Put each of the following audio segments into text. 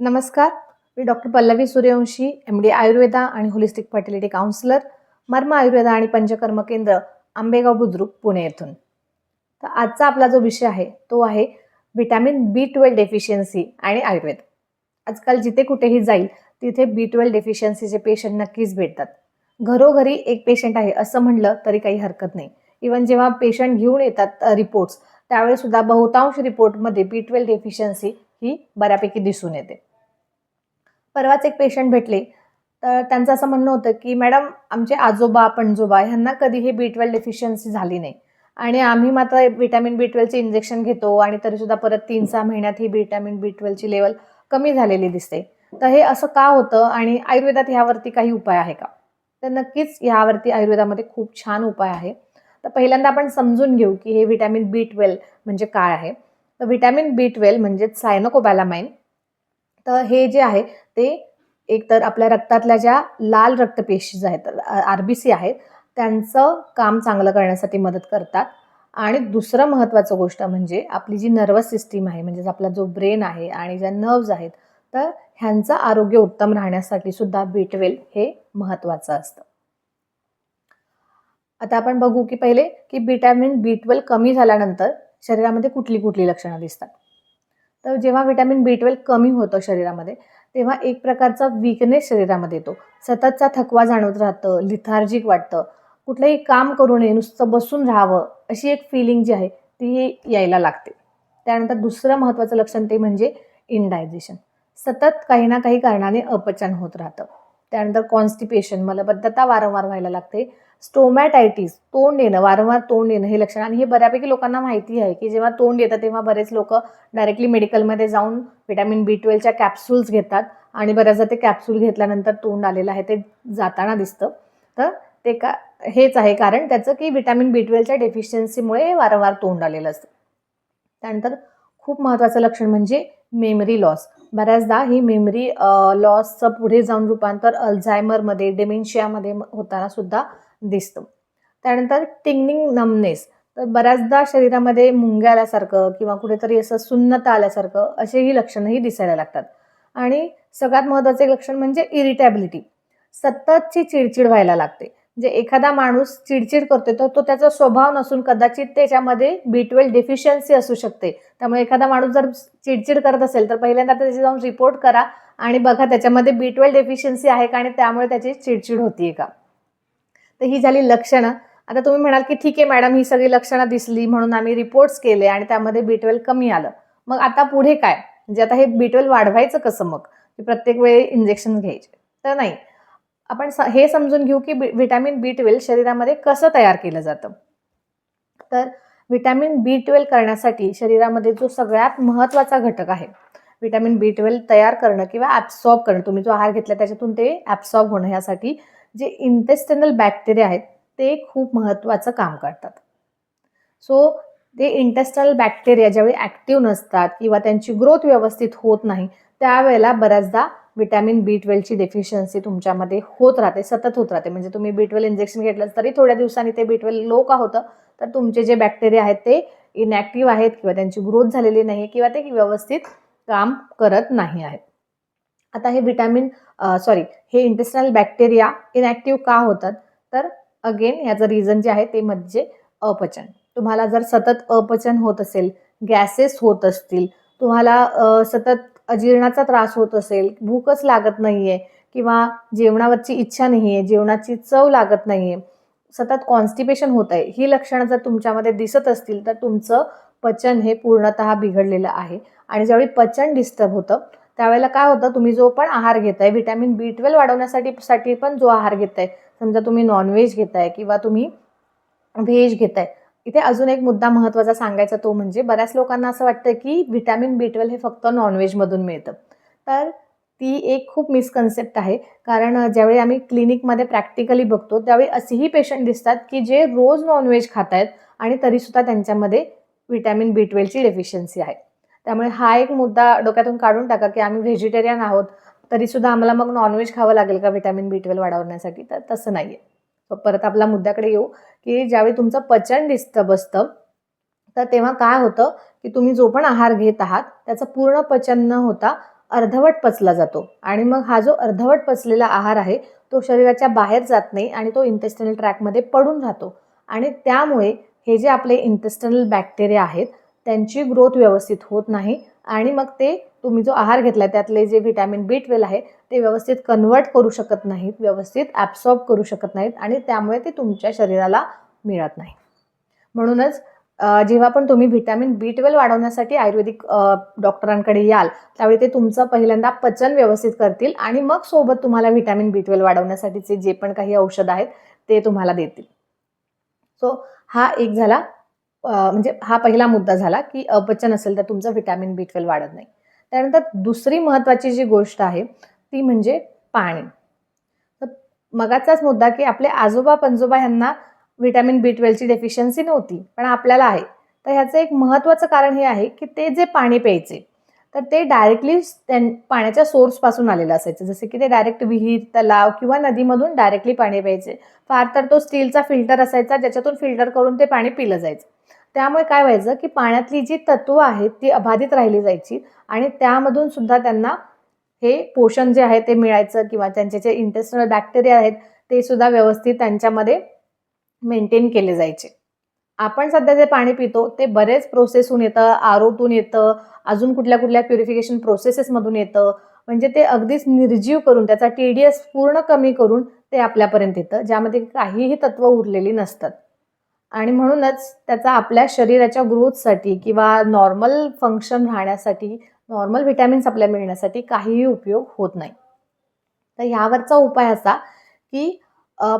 नमस्कार मी doctor Pallavi Suryavanshi M D Ayurveda आणि holistic fertility counsellor मर्म आयुर्वेदा आणि पंचकर्म केंद्र आंबेगाव बुद्रुक पुणे येथून. तर आजचा आपला जो विषय आहे तो आहे व्हिटॅमिन बी ट्वेल्व डेफिशियन्सी आणि आयुर्वेद. आजकाल जिथे कुठेही जाईल तिथे बी ट्वेल्व डेफिशियन्सीचे पेशंट नक्कीच भेटतात. घरोघरी एक पेशंट आहे असं म्हणलं तरी काही हरकत नाही. इवन जेव्हा पेशंट घेऊन येतात रिपोर्ट्स त्यावेळेसुद्धा बहुतांश रिपोर्टमध्ये बी ट्वेल्व डेफिशियन्सी ही बऱ्यापैकी दिसून येते. परवाच एक पेशंट भेटले. तर त्यांचं असं म्हणणं होतं की मॅडम आमचे आजोबा पणजोबा ह्यांना कधी हे बी ट्वेल्व डेफिशियन्सी झाली नाही. आणि आम्ही मात्र विटॅमिन बी ट्वेल्वचे इंजेक्शन घेतो आणि तरीसुद्धा परत तीन सहा महिन्यात ही विटॅमिन बी ट्वेल्वची लेवल कमी झालेली दिसते. तर हे असं का होतं? आणि आयुर्वेदात ह्यावरती काही उपाय आहे का? तर नक्कीच ह्यावरती आयुर्वेदामध्ये खूप छान उपाय आहे. तर पहिल्यांदा आपण समजून घेऊ की हे व्हिटॅमिन बी ट्वेल्व म्हणजे काय आहे. तर व्हिटॅमिन बी ट्वेल्व म्हणजेच सायनोकोबॅलामाइन तर हे जे आहे ते एकतर आपल्या रक्तातल्या ज्या लाल रक्तपेशी ज्या आहेत आर बी सी आहेत त्यांचं काम चांगलं करण्यासाठी मदत करतात. आणि दुसरं महत्त्वाचं गोष्ट म्हणजे आपली जी नर्वस सिस्टीम आहे म्हणजेच आपला जो ब्रेन आहे आणि ज्या नर्व्ज आहेत तर ह्यांचं आरोग्य उत्तम राहण्यासाठी सुद्धा बी ट्वेल्व हे महत्त्वाचं असतं. आता आपण बघू की पहिले की विटॅमिन बी ट्वेल्व कमी झाल्यानंतर शरीरामध्ये कुठली कुठली लक्षणं दिसतात. तर जेव्हा विटॅमिन बी ट्वेल्व कमी होतं शरीरामध्ये तेव्हा एक प्रकारचा वीकनेस शरीरामध्ये येतो. सततचा थकवा जाणवत राहतं लिथार्जिक वाटतं. कुठलंही काम करू नये नुसतं बसून राहावं अशी एक फिलिंग जी आहे ती यायला लागते. त्यानंतर दुसरं महत्त्वाचं लक्षण ते म्हणजे इनडायजेशन सतत काही ना काही कारणाने अपचन होत राहतं. त्यानंतर कॉन्स्टिपेशन मलबद्धता वारंवार व्हायला लागते. स्टोमॅटायटिस तोंड येणं वारंवार तोंड येणं हे लक्षण. आणि हे बऱ्यापैकी लोकांना माहिती आहे की जेव्हा तोंड येतं तेव्हा बरेच लोक डायरेक्टली मेडिकलमध्ये जाऊन विटॅमिन बी ट्वेल्वच्या कॅप्सूल्स घेतात आणि बऱ्याचदा ते कॅप्सूल घेतल्यानंतर तोंड आलेलं आहे ते जाताना दिसतं. तर ते का हेच आहे कारण त्याचं की विटॅमिन बी ट्वेल्वच्या डेफिशियन्सीमुळे वारंवार तोंड आलेलं असतं. त्यानंतर खूप महत्त्वाचं लक्षण म्हणजे मेमरी लॉस बऱ्याचदा ही मेमरी लॉसचं पुढे जाऊन रूपांतर अल्झायमरमध्ये डेमेन्शियामध्ये होताना सुद्धा दिसतं. त्यानंतर टिंगनिंग नमनेस तर बऱ्याचदा शरीरामध्ये मुंग्या आल्यासारखं किंवा कुठेतरी असं सुन्नता आल्यासारखं असेही लक्षणंही दिसायला लागतात. आणि सगळ्यात महत्त्वाचे लक्षण म्हणजे इरिटॅबिलिटी सततची चिडचिड व्हायला लागते. म्हणजे एखादा माणूस चिडचिड करतोय तर तो त्याचा स्वभाव नसून कदाचित त्याच्यामध्ये बी ट्वेल्व डेफिशियन्सी असू शकते. त्यामुळे एखादा माणूस जर चिडचिड करत असेल तर पहिल्यांदा त्याची जाऊन रिपोर्ट करा आणि बघा त्याच्यामध्ये बी ट्वेल्व डेफिशियन्सी आहे का आणि त्यामुळे त्याची चिडचिड होतीये का. तर ही झाली लक्षणं. आता तुम्ही म्हणाल की ठीक आहे मॅडम ही सगळी लक्षणं दिसली म्हणून आम्ही रिपोर्ट्स केले आणि त्यामध्ये बी ट्वेल्व कमी आलं. मग आता पुढे काय? म्हणजे आता हे बी ट्वेल्व वाढवायचं कसं मग? प्रत्येक वेळी इंजेक्शन घ्यायचे. तर नाही. आपण हे समजून घेऊ की व्हिटॅमिन बी ट्वेल्व शरीरामध्ये कसं तयार केलं जातं? तर व्हिटॅमिन बी ट्वेल्व करण्यासाठी शरीरामध्ये जो सगळ्यात महत्त्वाचा घटक आहे व्हिटॅमिन बी ट्वेल्व तयार करणं किंवा ॲब्सॉर्ब करणं तुम्ही जो आहार घेतला त्याच्यातून ते ॲब्सॉर्ब होणं ह्यासाठी जे इंटेस्टिनल बॅक्टेरिया आहेत ते खूप महत्त्वाचं काम करतात. सो ते इंटेस्टनल बॅक्टेरिया ज्यावेळी ॲक्टिव्ह नसतात किंवा त्यांची ग्रोथ व्यवस्थित होत नाही त्यावेळेला बऱ्याचदा विटॅमिन बी ट्वेल्वची डेफिशियन्सी तुमच्यामध्ये होत राहते सतत होत राहते. म्हणजे तुम्ही बी ट्वेल्व इंजेक्शन घेतलं तरी थोड्या दिवसांनी ते बी ट्वेल्व लो का होतं. तर तुमचे जे बॅक्टेरिया आहेत ते इनॅक्टिव्ह आहेत किंवा त्यांची ग्रोथ झालेली नाही किंवा ते व्यवस्थित काम करत नाही आहेत. आता हे विटॅमिन सॉरी हे इंटेस्टनल बॅक्टेरिया इनॅक्टिव्ह का होतात? तर अगेन याचं रिझन जे आहे ते म्हणजे अपचन. तुम्हाला जर सतत अपचन होत असेल गॅसेस होत असतील तुम्हाला सतत अजीर्णाचा त्रास होत असेल भूकच लागत नाही आहे किंवा जेवणावरची इच्छा नाही आहे जेवणाची चव लागत नाही आहे सतत कॉन्स्टिपेशन होत आहे ही लक्षणं जर तुमच्यामध्ये दिसत असतील तर तुमचं पचन हे पूर्णतः बिघडलेलं आहे. आणि ज्यावेळी पचन डिस्टर्ब होतं त्यावेळेला काय होतं तुम्ही जो पण आहार घेताय व्हिटॅमिन बी ट्वेल्व वाढवण्यासाठी साठी पण जो आहार घेताय समजा तुम्ही नॉनव्हेज घेताय किंवा तुम्ही व्हेज घेताय इथे अजून एक मुद्दा महत्त्वाचा सांगायचा तो म्हणजे बऱ्याच लोकांना असं वाटतं की व्हिटॅमिन बी ट्वेल्व हे फक्त नॉनव्हेजमधून मिळतं. तर ती एक खूप मिसकन्सेप्ट आहे. कारण ज्यावेळी आम्ही क्लिनिकमध्ये प्रॅक्टिकली बघतो त्यावेळी असेही पेशंट दिसतात की जे रोज नॉनव्हेज खात आहेत आणि तरीसुद्धा त्यांच्यामध्ये व्हिटॅमिन बी ट्वेल्वची डेफिशियन्सी आहे. त्यामुळे हा एक मुद्दा डोक्यातून काढून टाका की आम्ही व्हेजिटेरियन आहोत तरीसुद्धा आम्हाला मग नॉनव्हेज खावं लागेल का व्हिटॅमिन बी ट्वेल्व वाढवण्यासाठी? तर तसं नाही आहे परत आपल्या मुद्द्याकडे येऊ की ज्यावेळी तुमचं पचन डिस्टर्ब असतं तर तेव्हा काय होतं की तुम्ही जो पण आहार घेत आहात त्याचं पूर्ण पचन न होता अर्धवट पचला जातो. आणि मग हा जो अर्धवट पचलेला आहार आहे तो शरीराच्या बाहेर जात नाही आणि तो इंटेस्टनल ट्रॅकमध्ये पडून राहतो. आणि त्यामुळे हे जे आपले इंटेस्टनल बॅक्टेरिया आहेत त्यांची ग्रोथ व्यवस्थित होत नाही आणि मग ते तुम्ही जो आहार घेतला त्यातले जे व्हिटॅमिन बी ट्वेल्व आहे ते व्यवस्थित कन्वर्ट करू शकत नाहीत व्यवस्थित ॲब्सॉर्ब करू शकत नाहीत आणि त्यामुळे ते तुमच्या शरीराला मिळत नाही. म्हणूनच जेव्हा पण तुम्ही व्हिटॅमिन बी ट्वेल्व वाढवण्यासाठी आयुर्वेदिक डॉक्टरांकडे याल त्यावेळी ते तुमचं पहिल्यांदा पचन व्यवस्थित करतील आणि मग सोबत तुम्हाला व्हिटॅमिन बी ट्वेल्व वाढवण्यासाठीचे जे पण काही औषधं आहेत ते तुम्हाला देतील. सो हा एक झाला. म्हणजे हा पहिला मुद्दा झाला की अपचन असेल तर तुमचं व्हिटॅमिन बी ट्वेल्व वाढत नाही. त्यानंतर दुसरी महत्त्वाची जी गोष्ट आहे ती म्हणजे पाणी. तर मगाचाच मुद्दा की आपले आजोबा पणजोबा यांना व्हिटॅमिन बी ट्वेल्वची डेफिशियन्सी नव्हती पण आपल्याला आहे. तर ह्याचं एक महत्त्वाचं कारण हे आहे की ते जे पाणी प्यायचे तर ते डायरेक्टली पाण्याच्या सोर्सपासून आलेलं असायचं. जसे की ते डायरेक्ट विहीर तलाव किंवा नदीमधून डायरेक्टली पाणी प्यायचे. फार तर तो स्टीलचा फिल्टर असायचा ज्याच्यातून फिल्टर करून ते पाणी पिलं जायचं. त्यामुळे काय व्हायचं की पाण्यातली जी तत्व आहेत ती अबाधित राहिली जायची आणि त्यामधून सुद्धा त्यांना हे पोषण जे आहे ते मिळायचं किंवा त्यांचे जे इंटेस्टनल बॅक्टेरिया आहेत ते सुद्धा व्यवस्थित त्यांच्यामध्ये मेंटेन केले जायचे. आपण सध्या जे पाणी पितो ते बरेच प्रोसेसहून येतं आरोतून येतं अजून कुठल्या कुठल्या प्युरिफिकेशन प्रोसेसेसमधून येतं. म्हणजे ते अगदीच निर्जीव करून त्याचा टी डी एस पूर्ण कमी करून ते आपल्यापर्यंत येतं ज्यामध्ये काहीही तत्व उरलेली नसतात. आणि म्हणूनच त्याचा आपल्या शरीराच्या ग्रोथसाठी किंवा नॉर्मल फंक्शन राहण्यासाठी नॉर्मल व्हिटॅमिन्स आपल्या मिळण्यासाठी काहीही उपयोग होत नाही. तर ह्यावरचा उपाय असा की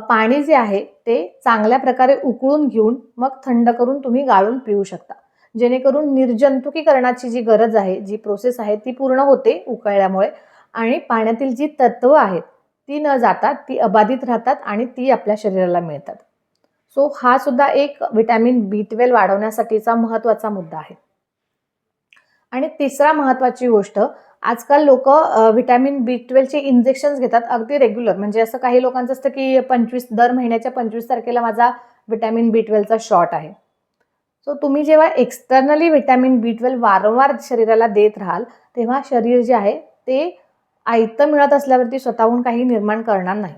पाणी जे आहे ते चांगल्या प्रकारे उकळून घेऊन मग थंड करून तुम्ही गाळून पिऊ शकता. जेणेकरून निर्जंतुकीकरणाची जी गरज आहे जी प्रोसेस आहे ती पूर्ण होते उकळल्यामुळे आणि पाण्यातील जी तत्व आहेत ती न जातात ती अबाधित राहतात आणि ती आपल्या शरीराला मिळतात. सो हा सुद्धा एक व्हिटॅमिन बी ट्वेल्व वाढवण्यासाठीचा महत्त्वाचा मुद्दा आहे. आणि तिसरा महत्त्वाची गोष्ट आजकाल लोक विटॅमिन बी ट्वेल्वचे इंजेक्शन्स घेतात अगदी रेग्युलर. म्हणजे असं काही लोकांचं असतं की पंचवीस दर महिन्याच्या पंचवीस तारखेला माझा व्हिटॅमिन बी ट्वेल्वचा शॉट आहे. सो तुम्ही जेव्हा एक्सटर्नली व्हिटॅमिन बी ट्वेल्व वारंवार शरीराला देत राहाल तेव्हा शरीर जे आहे ते आयतं मिळत असल्यावरती स्वतःहून काही निर्माण करणार नाही.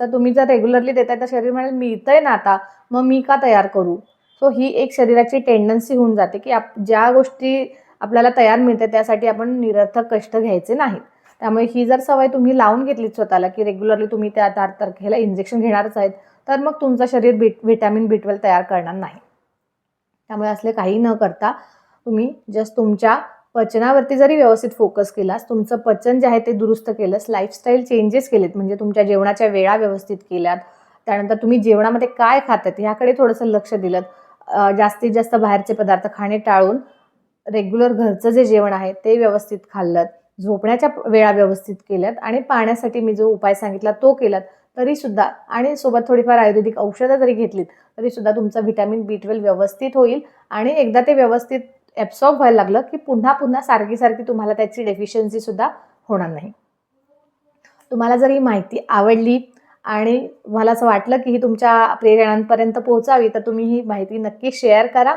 तर तुम्ही जर रेग्युलरली देताय तर शरीर म्हणेल मिळतंय ना आता मग मी का तयार करू? सो ही एक शरीराची टेंडन्सी होऊन जाते की आप ज्या गोष्टी आपल्याला तयार मिळते त्यासाठी आपण निरर्थक कष्ट घ्यायचे नाहीत. त्यामुळे ही जर सवय तुम्ही लावून घेतलीत स्वतःला की रेग्युलरली तुम्ही त्या तार तारखेला इंजेक्शन घेणारच आहेत तर मग तुमचं शरीर बीट व्हिटॅमिन बी ट्वेल्व तयार करणार नाही. त्यामुळे असले काही न करता तुम्ही जस्ट तुमच्या पचनावरती जरी व्यवस्थित फोकस केलास तुमचं पचन जे आहे ते दुरुस्त केलंस लाईफस्टाईल चेंजेस केलेत म्हणजे तुमच्या जेवणाच्या वेळा व्यवस्थित केल्यात त्यानंतर तुम्ही जेवणामध्ये काय खातात ह्याकडे थोडंसं लक्ष दिलं जास्तीत जास्त बाहेरचे पदार्थ खाणे टाळून रेग्युलर घरचं जे जेवण आहे ते व्यवस्थित खाल्लं झोपण्याच्या वेळा व्यवस्थित केल्यात आणि पाण्यासाठी मी जो उपाय सांगितला तो केलात तरीसुद्धा आणि सोबत थोडीफार आयुर्वेदिक औषधं जरी घेतलीत तरीसुद्धा तुमचं व्हिटॅमिन बी ट्वेल्व व्यवस्थित होईल आणि एकदा ते व्यवस्थित ॲब्सॉर्ब व्हायला लागलं की पुन्हा पुन्हा सारखी सारखी तुम्हाला त्याची डेफिशियन्सीसुद्धा होणार नाही. तुम्हाला जर ही माहिती आवडली आणि मला असं वाटलं की ही तुमच्या प्रियजनांपर्यंत पोहोचावी तर तुम्ही ही माहिती नक्की शेअर करा.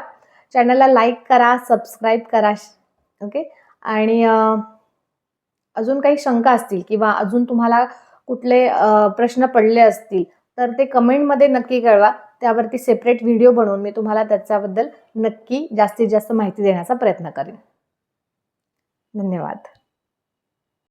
चॅनलला लाईक करा सबस्क्राईब करा ओके आणि अजून काही शंका असतील किंवा अजून तुम्हाला कुठले प्रश्न पडले असतील तर ते कमेंटमध्ये नक्की कळवा. त्यावरती सेपरेट व्हिडिओ बनवून मी तुम्हाला त्याच्याबद्दल नक्की जास्तीत जास्त माहिती देण्याचा प्रयत्न करेन. धन्यवाद.